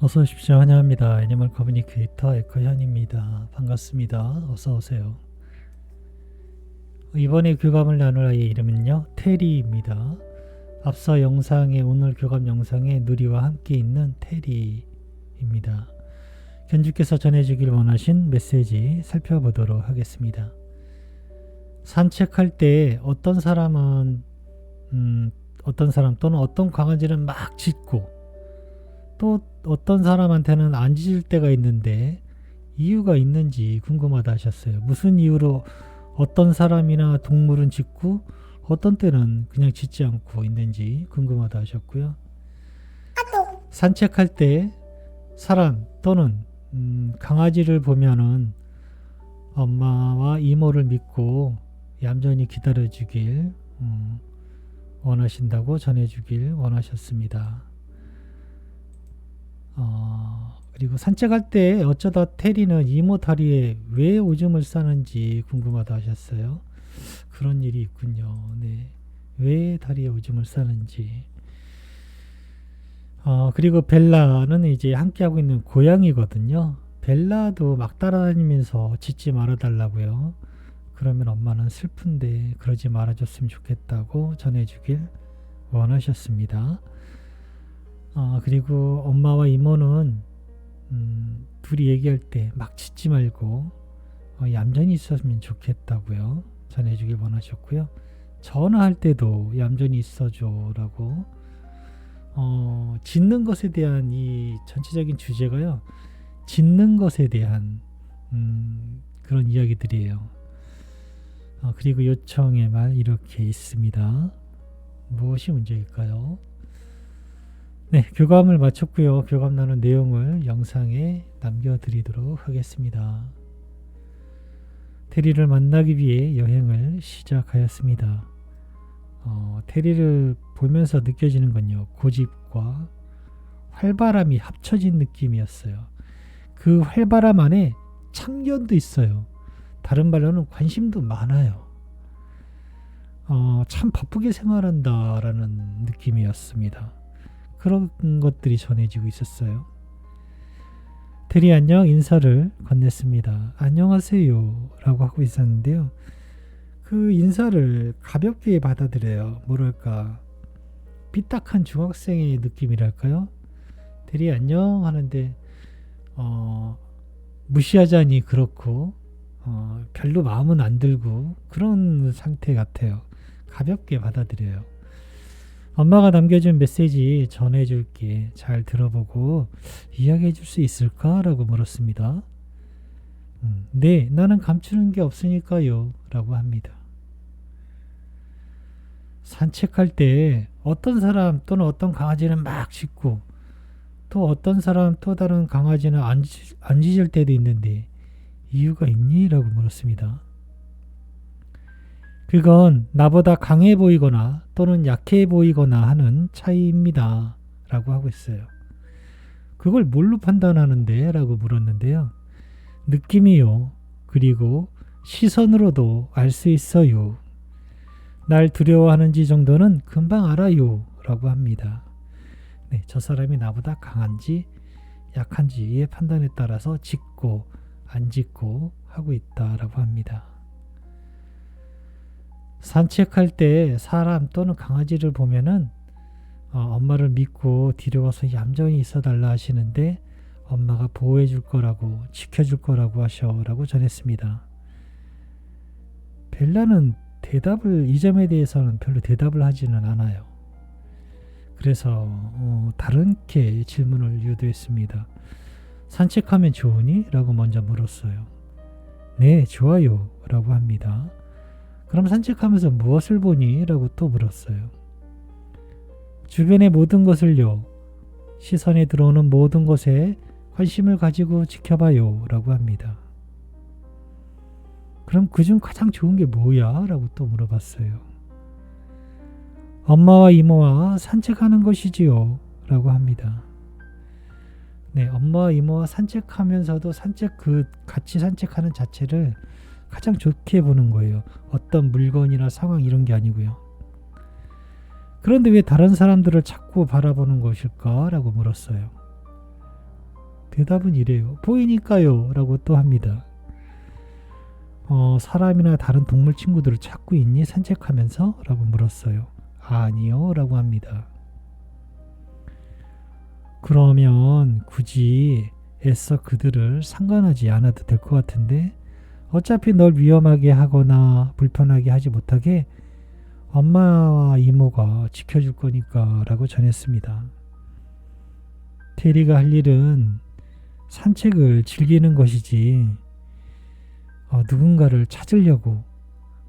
어서 오십시오. 환영합니다. 애니멀 커뮤니케이터 에코현입니다. 반갑습니다. 어서 오세요. 이번에 교감을 나눌 아이의 이름은요. 테리입니다. 앞서 영상에 오늘 교감 영상에 누리와 함께 있는 테리입니다. 견주께서 전해주길 원하신 메시지 살펴보도록 하겠습니다. 산책할 때 어떤 사람은 음, 어떤 사람 또는 어떤 강아지는 막 짖고 또 어떤 사람한테는 안 짖을 때가 있는데 이유가 있는지 궁금하다 하셨어요. 무슨 이유로 어떤 사람이나 동물은 짖고 어떤 때는 그냥 짖지 않고 있는지 궁금하다 하셨고요. 산책할 때 사람 또는 음, 강아지를 보면은 엄마와 이모를 믿고 얌전히 기다려주길 음, 원하신다고 전해주길 원하셨습니다. 어, 그리고 산책할 때 어쩌다 테리는 이모 다리에 왜 오줌을 싸는지 궁금하다 하셨어요. 그런 일이 있군요. 네. 왜 다리에 오줌을 싸는지. 어, 그리고 벨라는 이제 함께하고 있는 고양이거든요. 벨라도 막 따라다니면서 짖지 말아달라고요. 그러면 엄마는 슬픈데 그러지 말아줬으면 좋겠다고 전해주길 원하셨습니다. 어, 그리고 엄마와 이모는 음, 둘이 얘기할 때 막 짖지 말고 어, 얌전히 있었으면 좋겠다고요. 전해주길 원하셨고요. 전화할 때도 얌전히 있어줘라고 어, 짖는 것에 대한 이 전체적인 주제가요. 짖는 것에 대한 음, 그런 이야기들이에요. 어, 그리고 요청의 말 이렇게 있습니다. 무엇이 문제일까요? 네, 교감을 마쳤고요. 교감 나눈 내용을 영상에 남겨드리도록 하겠습니다. 테리를 만나기 위해 여행을 시작하였습니다. 어, 테리를 보면서 느껴지는 건요. 고집과 활발함이 합쳐진 느낌이었어요. 그 활발함 안에 참견도 있어요. 다른 말로는 관심도 많아요. 어, 참 바쁘게 생활한다라는 느낌이었습니다. 그런 것들이 전해지고 있었어요. 테리 안녕 인사를 건넸습니다. 안녕하세요 라고 하고 있었는데요. 그 인사를 가볍게 받아들여요. 뭐랄까 삐딱한 중학생의 느낌이랄까요? 테리 안녕 하는데 어, 무시하자니 그렇고 어, 별로 마음은 안 들고 그런 상태 같아요. 가볍게 받아들여요. 엄마가 남겨준 메시지 전해줄게. 잘 들어보고 이야기해줄 수 있을까? 라고 물었습니다. 음, 네, 나는 감추는 게 없으니까요. 라고 합니다. 산책할 때 어떤 사람 또는 어떤 강아지는 막 짖고 또 어떤 사람 또 다른 강아지는 안, 짖, 안 짖을 때도 있는데 이유가 있니? 라고 물었습니다. 그건 나보다 강해 보이거나 또는 약해 보이거나 하는 차이입니다. 라고 하고 있어요. 그걸 뭘로 판단하는데? 라고 물었는데요. 느낌이요. 그리고 시선으로도 알 수 있어요. 날 두려워하는지 정도는 금방 알아요. 라고 합니다. 네, 저 사람이 나보다 강한지 약한지의 판단에 따라서 짖고 안 짖고 하고 있다라고 합니다. 산책할 때 사람 또는 강아지를 보면은 어, 엄마를 믿고 뒤로 와서 얌전히 있어 달라 하시는데 엄마가 보호해 줄 거라고 지켜줄 거라고 하셔라고 전했습니다. 벨라는 대답을 이 점에 대해서는 별로 대답을 하지는 않아요. 그래서 어, 다른게 질문을 유도했습니다. 산책하면 좋으니? 라고 먼저 물었어요. 네, 좋아요. 라고 합니다. 그럼 산책하면서 무엇을 보니? 라고 또 물었어요. 주변의 모든 것을요. 시선에 들어오는 모든 것에 관심을 가지고 지켜봐요. 라고 합니다. 그럼 그중 가장 좋은 게 뭐야? 라고 또 물어봤어요. 엄마와 이모와 산책하는 것이지요. 라고 합니다. 네, 엄마와 이모와 산책하면서도 산책 그 같이 산책하는 자체를 가장 좋게 보는 거예요. 어떤 물건이나 상황 이런 게 아니고요. 그런데 왜 다른 사람들을 자꾸 바라보는 것일까 라고 물었어요. 대답은 이래요. 보이니까요. 라고 또 합니다. 어, 사람이나 다른 동물 친구들을 찾고 있니? 산책하면서? 라고 물었어요. 아니요. 라고 합니다. 그러면 굳이 애써 그들을 상관하지 않아도 될 것 같은데 어차피 널 위험하게 하거나 불편하게 하지 못하게 엄마와 이모가 지켜줄 거니까 라고 전했습니다. 테리가 할 일은 산책을 즐기는 것이지 어, 누군가를 찾으려고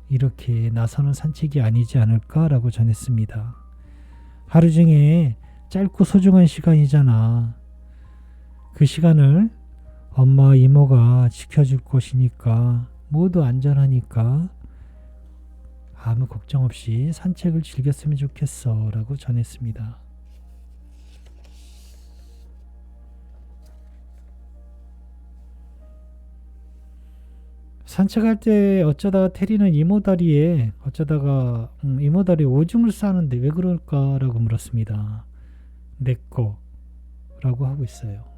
이렇게 나서는 산책이 아니지 않을까라고 전했습니다. 하루 중에 짧고 소중한 시간이잖아. 그 시간을 엄마 이모가 지켜줄 것이니까 모두 안전하니까 아무 걱정 없이 산책을 즐겼으면 좋겠어 라고 전했습니다. 산책할 때 어쩌다 테리는 이모 다리에 어쩌다가 음, 이모 다리에 오줌을 싸는데 왜 그럴까라고 물었습니다. 내꺼 라고 하고 있어요.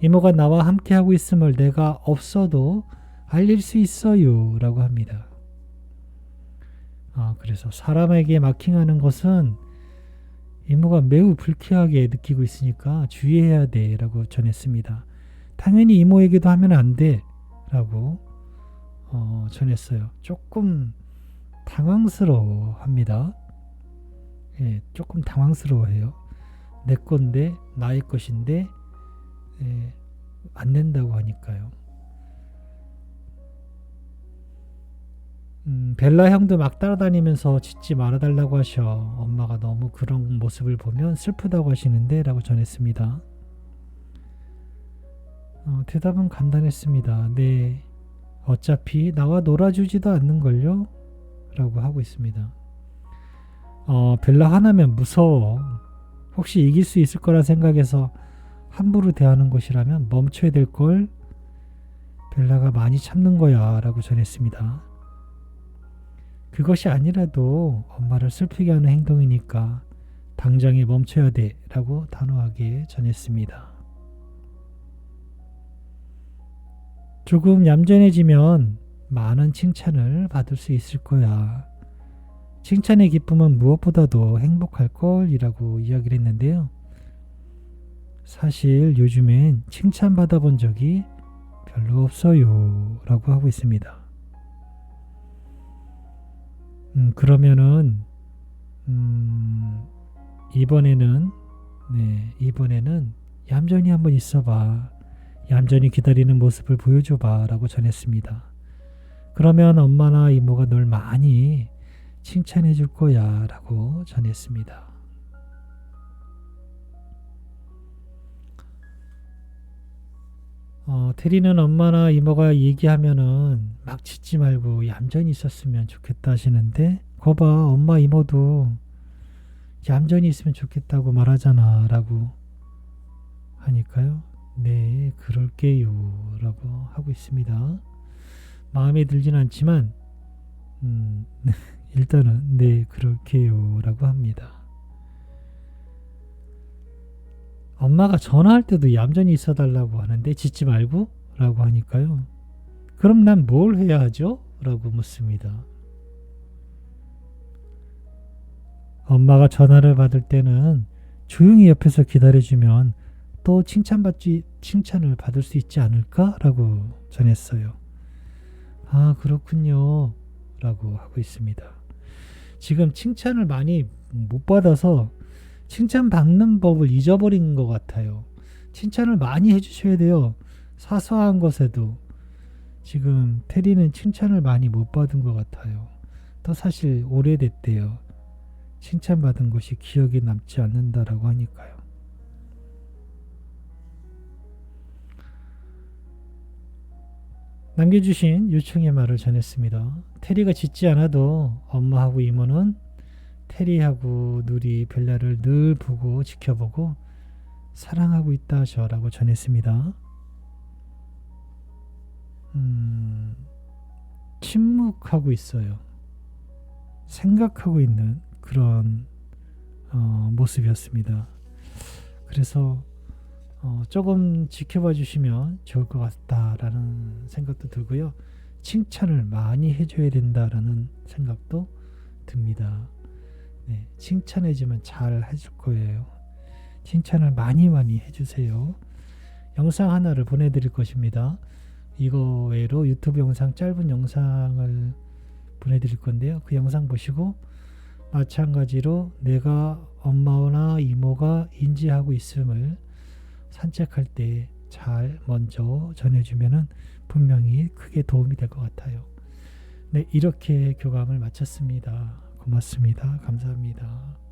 이모가 나와 함께 하고 있음을 내가 없어도 알릴 수 있어요 라고 합니다. 아, 그래서 사람에게 마킹하는 것은 이모가 매우 불쾌하게 느끼고 있으니까 주의해야 돼 라고 전했습니다. 당연히 이모에게도 하면 안 돼 라고 어, 전했어요. 조금 당황스러워 합니다. 예, 조금 당황스러워해요. 내 건데, 나의 것인데, 예, 안 된다고 하니까요. 음, 벨라 형도 막 따라다니면서 짖지 말아달라고 하셔. 엄마가 너무 그런 모습을 보면 슬프다고 하시는데 라고 전했습니다. 어, 대답은 간단했습니다. 네, 어차피 나와 놀아주지도 않는걸요? 라고 하고 있습니다. 어, 벨라 하나면 무서워. 혹시 이길 수 있을 거라 생각해서 함부로 대하는 것이라면 멈춰야 될 걸. 벨라가 많이 참는 거야. 라고 전했습니다. 그것이 아니라도 엄마를 슬프게 하는 행동이니까 당장에 멈춰야 돼. 라고 단호하게 전했습니다. 조금 얌전해지면 많은 칭찬을 받을 수 있을 거야. 칭찬의 기쁨은 무엇보다도 행복할 걸이라고 이야기를 했는데요. 사실 요즘엔 칭찬받아 본 적이 별로 없어요. 라고 하고 있습니다. 음, 그러면은, 음, 이번에는, 네, 이번에는 얌전히 한번 있어봐. 얌전히 기다리는 모습을 보여줘봐. 라고 전했습니다. 그러면 엄마나 이모가 널 많이 칭찬해 줄 거야. 라고 전했습니다. 어, 테리는 엄마나 이모가 얘기하면은 막 짖지 말고 얌전히 있었으면 좋겠다 하시는데, 거봐, 엄마 이모도 얌전히 있으면 좋겠다고 말하잖아. 라고 하니까요. 네, 그럴게요. 라고 하고 있습니다. 마음에 들진 않지만, 음, 일단은, 네, 그럴게요. 라고 합니다. 엄마가 전화할 때도 얌전히 있어 달라고 하는데, 짖지 말고? 라고 하니까요. 그럼 난 뭘 해야 하죠? 라고 묻습니다. 엄마가 전화를 받을 때는 조용히 옆에서 기다려주면 또 칭찬받지 칭찬을 받을 수 있지 않을까 라고 전했어요. 아 그렇군요. 라고 하고 있습니다. 지금 칭찬을 많이 못 받아서 칭찬 받는 법을 잊어버린 것 같아요. 칭찬을 많이 해주셔야 돼요. 사소한 것에도 지금 테리는 칭찬을 많이 못 받은 것 같아요. 또 사실 오래됐대요. 칭찬받은 것이 기억에 남지 않는다라고 하니까요. 남겨주신 요청의 말을 전했습니다. 테리가 짖지 않아도 엄마하고 이모는 테리하고 누리 벨라를 늘 보고 지켜보고 사랑하고 있다 하셔라고 전했습니다. 음, 침묵하고 있어요. 생각하고 있는 그런 어, 모습이었습니다. 그래서 어, 조금 지켜봐 주시면 좋을 것 같다라는 생각도 들고요. 칭찬을 많이 해줘야 된다라는 생각도 듭니다. 네, 칭찬해주면 잘 해줄 거예요. 칭찬을 많이 많이 해주세요. 영상 하나를 보내드릴 것입니다. 이거 외로 유튜브 영상 짧은 영상을 보내드릴 건데요. 그 영상 보시고 마찬가지로 내가 엄마나 이모가 인지하고 있음을 산책할 때 잘 먼저 전해주면은 분명히 크게 도움이 될 것 같아요. 네, 이렇게 교감을 마쳤습니다. 고맙습니다. 감사합니다.